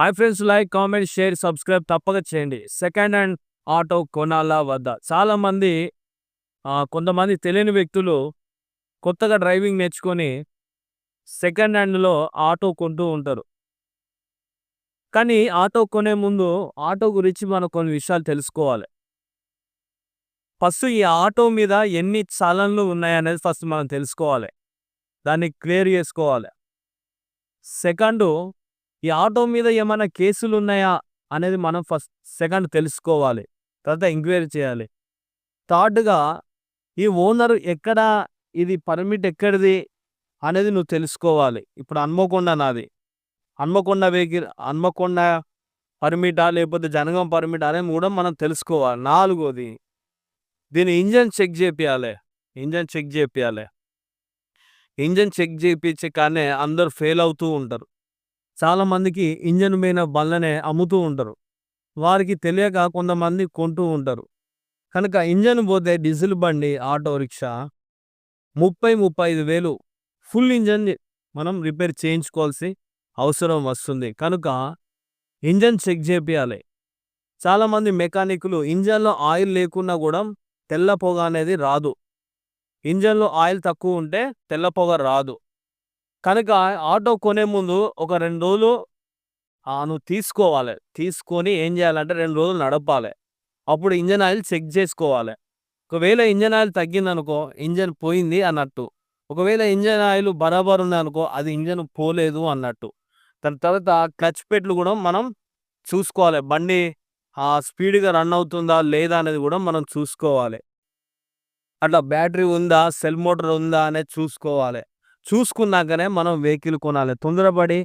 Hi friends like comment share subscribe తప్పక చేయండి. Second hand auto కొనాలా వద్దా? చాలామంది కొంతమంది తెలియని వ్యక్తులు కొత్తగా డ్రైవింగ్ నేర్చుకొని సెకండ్ హ్యాండ్లో ఆటో కొంటూ ఉంటారు. కానీ ఆటో కొనే ముందు ఆటో గురించి మనం కొన్ని విషయాలు తెలుసుకోవాలి. ఫస్ట్ ఈ ఆటో మీద ఎన్ని చలన్లు ఉన్నాయనేది ఫస్ట్ మనం తెలుసుకోవాలి. దాన్ని క్లియర్ చేసుకోవాలి. సెకండు ఈ ఆటో మీద ఏమైనా కేసులు ఉన్నాయా అనేది మనం ఫస్ట్ సెకండ్ తెలుసుకోవాలి. తర్వాత ఎంక్వైరీ చేయాలి. థర్డ్గా ఈ ఓనర్ ఎక్కడ ఇది పర్మిట్ ఎక్కడిది అనేది నువ్వు తెలుసుకోవాలి. ఇప్పుడు హన్మకొండ నాది. హన్మకొండ వెహికల్ హన్మకొండ పర్మిటా లేకపోతే జనగం పర్మిట్ అనేది కూడా మనం తెలుసుకోవాలి. నాలుగోది దీని ఇంజన్ చెక్ చేపియాలి. ఇంజన్ చెక్ చేపియాలి. ఇంజన్ చెక్ చేయించే కానీ అందరు ఫెయిల్ అవుతూ ఉంటారు. చాలామందికి ఇంజన్ మీద బల్లనే అమ్ముతూ ఉంటారు వారికి తెలియక కొంతమంది కొంటూ ఉంటారు కనుక ఇంజన్ పోతే డీజిల్ బండి ఆటో రిక్షా ముప్పై ముప్పై ఐదు వేలు. ఫుల్ ఇంజన్ మనం రిపేర్ చేయించుకోవాల్సి అవసరం వస్తుంది. కనుక ఇంజన్ చెక్ చేపియాలి. చాలామంది మెకానిక్లు ఇంజన్లో ఆయిల్ లేకున్నా కూడా తెల్ల పొగ అనేది రాదు. ఇంజన్లో ఆయిల్ తక్కువ ఉంటే తెల్ల పొగ రాదు. కనుక ఆటో కొనే ముందు ఒక రెండు రోజులు ఆ, నువ్వు తీసుకోవాలి. తీసుకొని ఏం చేయాలంటే రెండు రోజులు నడపాలి. అప్పుడు ఇంజన్ ఆయిల్ చెక్ చేసుకోవాలి. ఒకవేళ ఇంజన్ ఆయిల్ తగ్గిందనుకో ఇంజన్ పోయింది అన్నట్టు. ఒకవేళ ఇంజన్ ఆయిల్ బరాబర్ ఉంది అనుకో అది ఇంజన్ పోలేదు అన్నట్టు. దాని తర్వాత క్లచ్ పెట్లు కూడా మనం చూసుకోవాలి. బండి ఆ స్పీడ్గా రన్ అవుతుందా లేదా అనేది కూడా మనం చూసుకోవాలి. అట్లా బ్యాటరీ ఉందా సెల్ మోటార్ ఉందా అనేది చూసుకోవాలి. చూసుకున్నాకనే మనం వెహికల్ కొనాలి. తొందరపడి